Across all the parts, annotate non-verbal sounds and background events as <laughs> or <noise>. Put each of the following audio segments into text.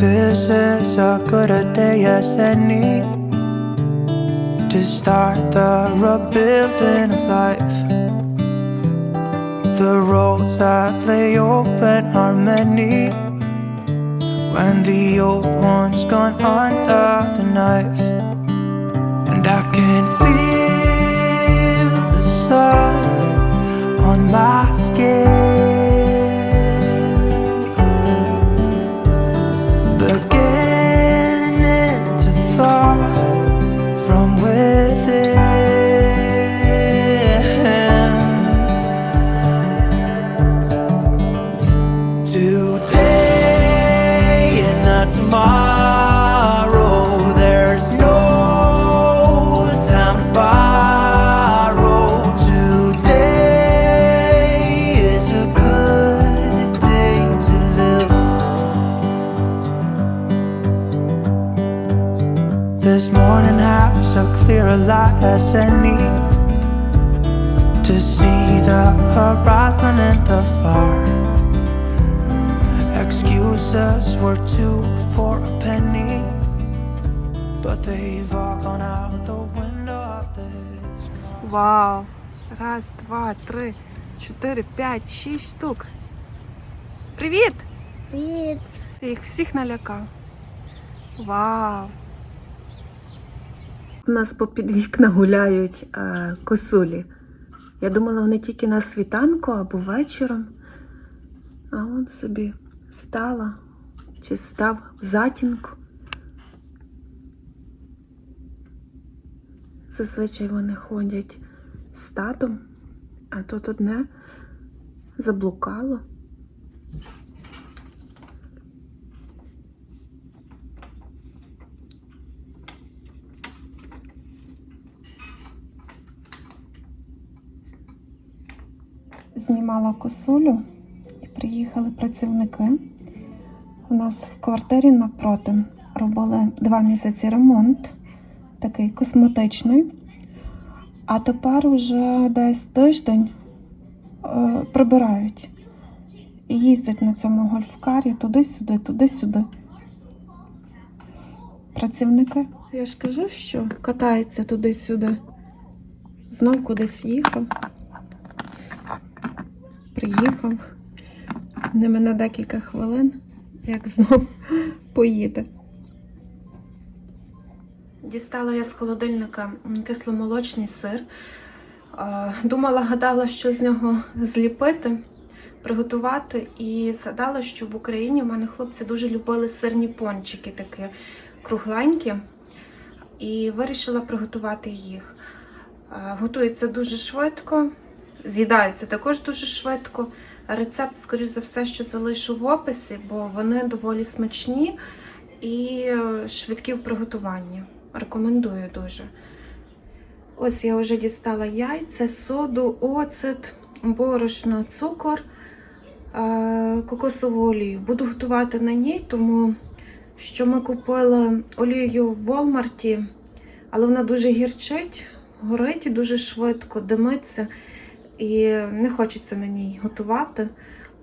This is a good a day as any to start the rebuilding of life. The roads that lay open are many when the old one's gone under the knife. And I can feel the sun horizon and the far. Excuses were two for a penny, but they've all gone out the window of this car. Вау! Раз, два, три, чотири, п'ять, шість штук. Привіт! Привіт. Ти їх всіх налякав. Вау! У нас попід вікна гуляють е, косулі. Я думала, вони тільки на світанку або вечором. А он собі стала чи став в затінку. Зазвичай вони ходять стадом, а тут одне заблукало. Знімала косулю і приїхали працівники. У нас в квартирі напроти робили два місяці ремонт, такий косметичний. А тепер вже десь тиждень е, прибирають. І їздять на цьому гольфкарі туди-сюди, туди-сюди. Працівники. Я ж кажу, що катається туди-сюди. Знов кудись їхав. Приїхав. Не мене декілька хвилин, як знов <laughs> поїде. Дістала я з холодильника кисломолочний сир. Думала, гадала, що з нього зліпити, приготувати, і згадала, що в Україні в мене хлопці дуже любили сирні пончики, такі кругленькі, і вирішила приготувати їх. Готується дуже швидко, з'їдається також дуже швидко. Рецепт, скоріш за все, що залишу в описі, бо вони доволі смачні і е, швидкі в приготуванні. Рекомендую дуже. Ось я вже дістала яйця, соду, оцет, борошно, цукор, е, кокосову олію. Буду готувати на ній, тому що ми купили олію в Walmart, але вона дуже гірчить, горить дуже швидко, димиться. І не хочеться на ній готувати.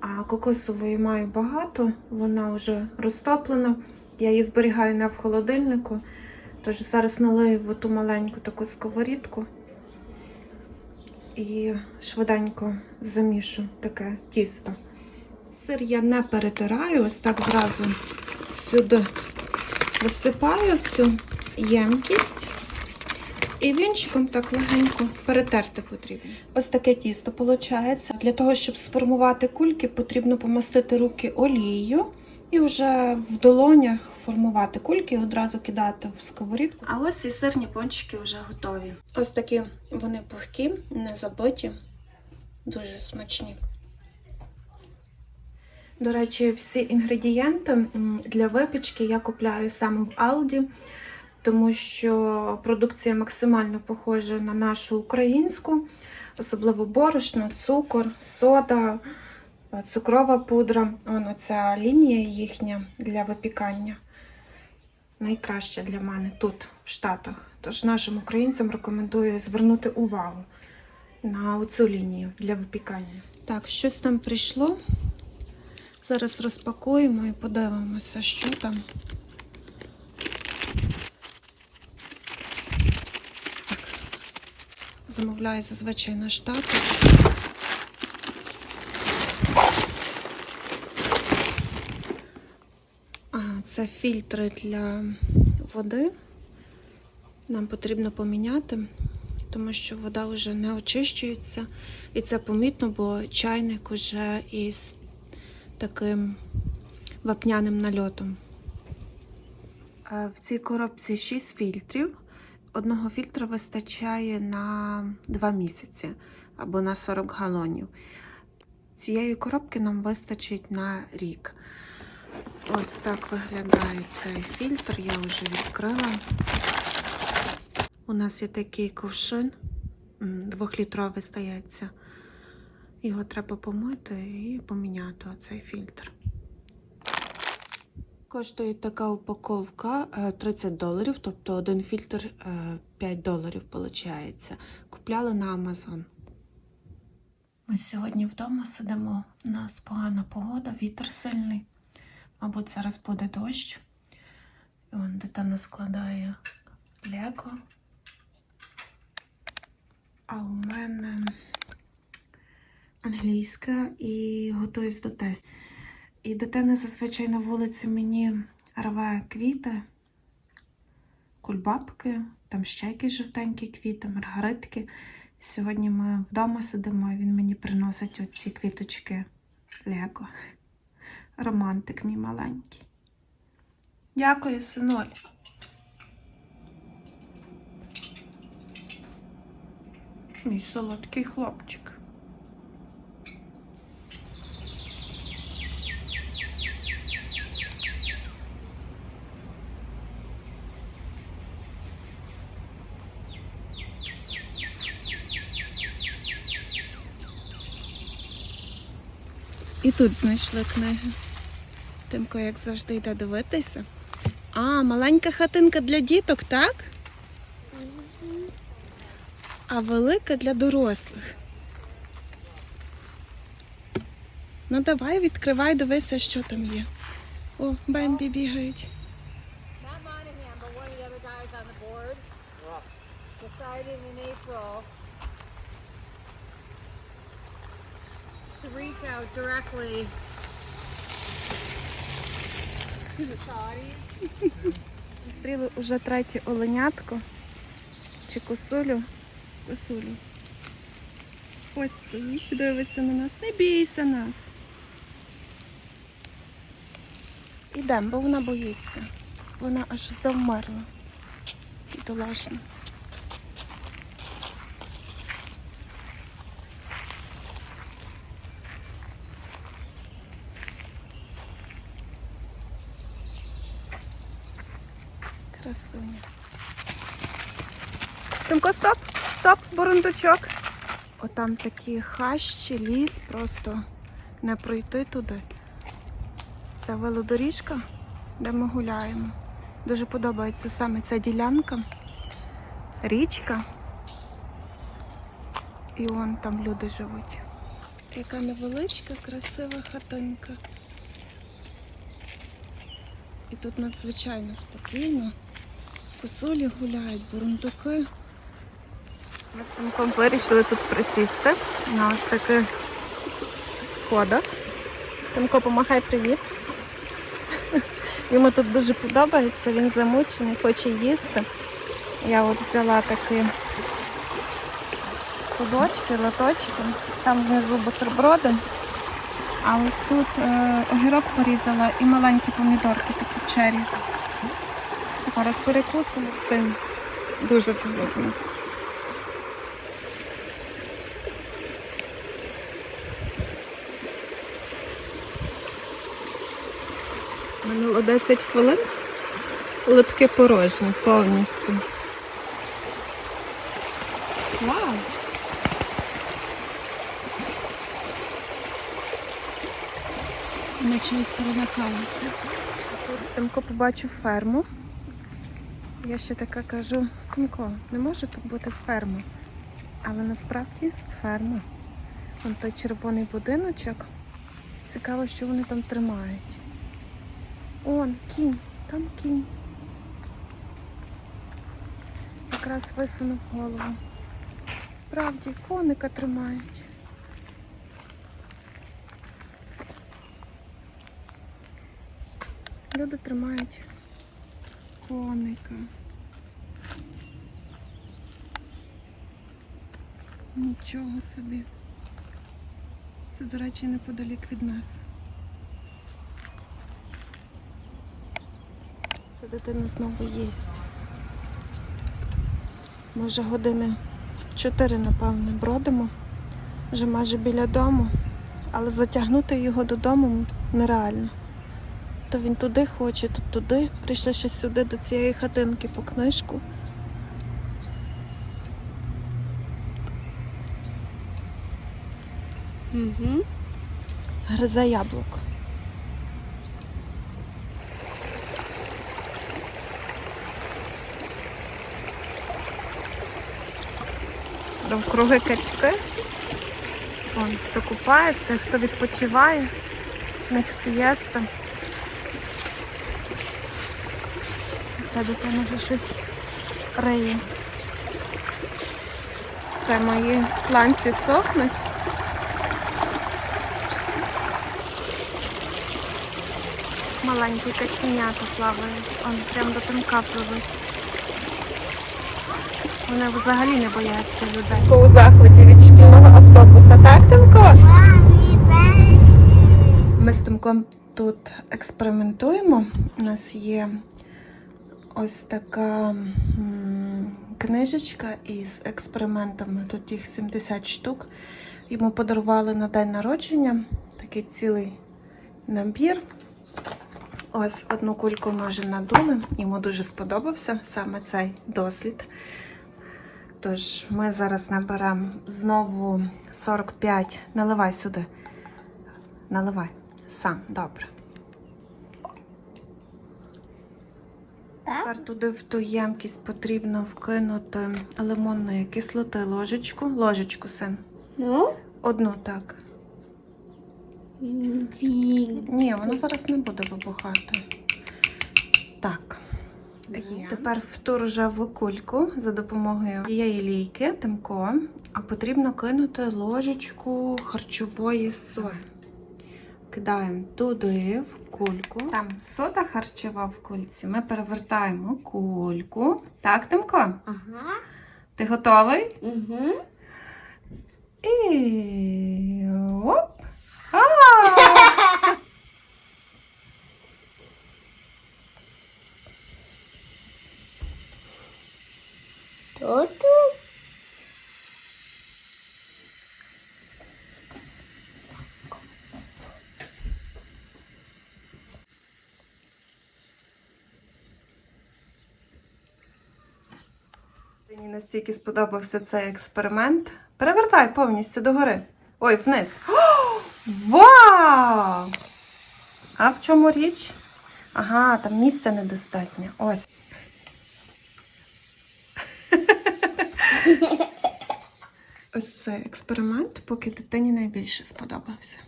А кокосової маю багато, вона вже розтоплена. Я її зберігаю не в холодильнику. Тож зараз налию в ту маленьку таку сковорідку і швиденько замішу таке тісто. Сир я не перетираю, ось так зразу сюди висипаю в цю ємкість. І вінчиком так легенько перетерти потрібно. Ось таке тісто виходить. Для того, щоб сформувати кульки, потрібно помастити руки олією і вже в долонях формувати кульки і одразу кидати в сковорідку. А ось і сирні пончики вже готові. Ось такі вони пухкі, не забиті, дуже смачні. До речі, всі інгредієнти для випічки я купляю саме в Алді тому що продукція максимально похожа на нашу українську, особливо борошно, цукор, сода, цукрова пудра. Вон оця лінія їхня для випікання. Найкраща для мене тут, в Штатах. Тож нашим українцям рекомендую звернути увагу на оцю лінію для випікання. Так, щось там прийшло. Зараз розпакуємо і подивимося, що там. Замовляю зазвичай на штати. Це фільтри для води. Нам потрібно поміняти, тому що вода вже не очищується. І це помітно, бо чайник уже із таким вапняним нальотом. В цій коробці 6 фільтрів. Одного фільтра вистачає на 2 місяці або на 40 галонів. Цієї коробки нам вистачить на рік. Ось так виглядає цей фільтр, я вже відкрила. У нас є такий ковшин, двохлітровий стається. Його треба помити і поміняти оцей фільтр. Коштує така упаковка е, 30 доларів, тобто один фільтр е, 5 доларів виходить. Купляли на Amazon. Ми сьогодні вдома сидимо. У нас погана погода, вітер сильний. Мабуть, зараз буде дощ. І Вон дитина складає лего. А у мене англійська і готуюсь до тесту. І дитина зазвичай на вулиці мені рве квіти, кульбабки, там ще якісь жовтенькі квіти, маргаритки. Сьогодні ми вдома сидимо, і він мені приносить оці квіточки Лего. Романтик мій маленький. Дякую, синоль. Мій солодкий хлопчик. І тут знайшли книги. Тимко, як завжди, йде дивитися. А, маленька хатинка для діток, так? А велика для дорослих. Ну давай, відкривай, дивися, що там є. О, Бембі бігають. Not in April to reach out directly to the Saudis. Зустріли уже третє оленятко. Чи косулю? Косулю. Ось стоїть, дивиться на нас. Не бійся нас. Ідемо, бо вона боїться. Вона аж завмерла. Бідолашна. Красуня. Тимко, стоп, стоп, бурундучок. Отам такі хащі, ліс, просто не пройти туди. Це велодоріжка, де ми гуляємо. Дуже подобається саме ця ділянка, річка. І вон там люди живуть. Яка невеличка, красива хатинка. І тут надзвичайно спокійно. Косулі гуляють, бурундуки. Ми з Тимком вирішили тут присісти на ось таких сходах. Тимко, помахай привіт. <laughs> Йому тут дуже подобається, він замучений, хоче їсти. Я от взяла такі судочки, лоточки. Там внизу бутерброди. А ось тут е, огірок порізала і маленькі помідорки, такі чері. Зараз перекусимо цим. Дуже голодно. Минуло 10 хвилин. Лотки порожні повністю. Вау! Вони чогось перелякалися. Тут Тимко побачив ферму. Я ще така кажу, Тимко, не може тут бути ферма. Але насправді ферма. Вон той червоний будиночок. Цікаво, що вони там тримають. Он, кінь, там кінь. Якраз висунув голову. Справді, коника тримають. Люди тримають коника. Нічого собі. Це, до речі, неподалік від нас. Це дитина знову їсть. Ми вже години чотири, напевно, бродимо. Вже майже біля дому, але затягнути його додому нереально. То він туди хоче, то туди. Прийшли ще сюди до цієї хатинки по книжку. Угу. Гризе яблуко. Довкруги качки. Вон, хто купається, хто відпочиває. В них сієста. Ця дитина вже щось риє. Все, мої сланці сохнуть. Маленькі каченята плавають. Он прямо до тимка пливуть. Вони взагалі не бояться людей. У захваті від шкільного автобуса, так, Тимко? Ми з Тимком тут експериментуємо. У нас є ось така книжечка із експериментами. Тут їх 70 штук. Йому подарували на день народження такий цілий набір. Ось одну кульку ми вже надули. Йому дуже сподобався саме цей дослід. Тож ми зараз наберемо знову 45. Наливай сюди. Наливай. Сам, добре. Тепер туди в ту ємкість потрібно вкинути лимонної кислоти ложечку. Ложечку, син. Ну? Одну так. Він. Ні, воно зараз не буде вибухати. Так. Є. Тепер в ту рожеву кульку за допомогою цієї лійки тимко, а потрібно кинути ложечку харчової соди. Кидаємо туди в кульку. Там сода харчова в кульці. Ми перевертаємо кульку. Так, Тимко? Ага. Ти готовий? Угу. І оп! А! Тоту. Мені настільки сподобався цей експеримент. Перевертай повністю догори. Ой, вниз. О, вау! А в чому річ? Ага, там місця недостатньо. Ось. <laughs> Ось цей експеримент, поки дитині найбільше сподобався.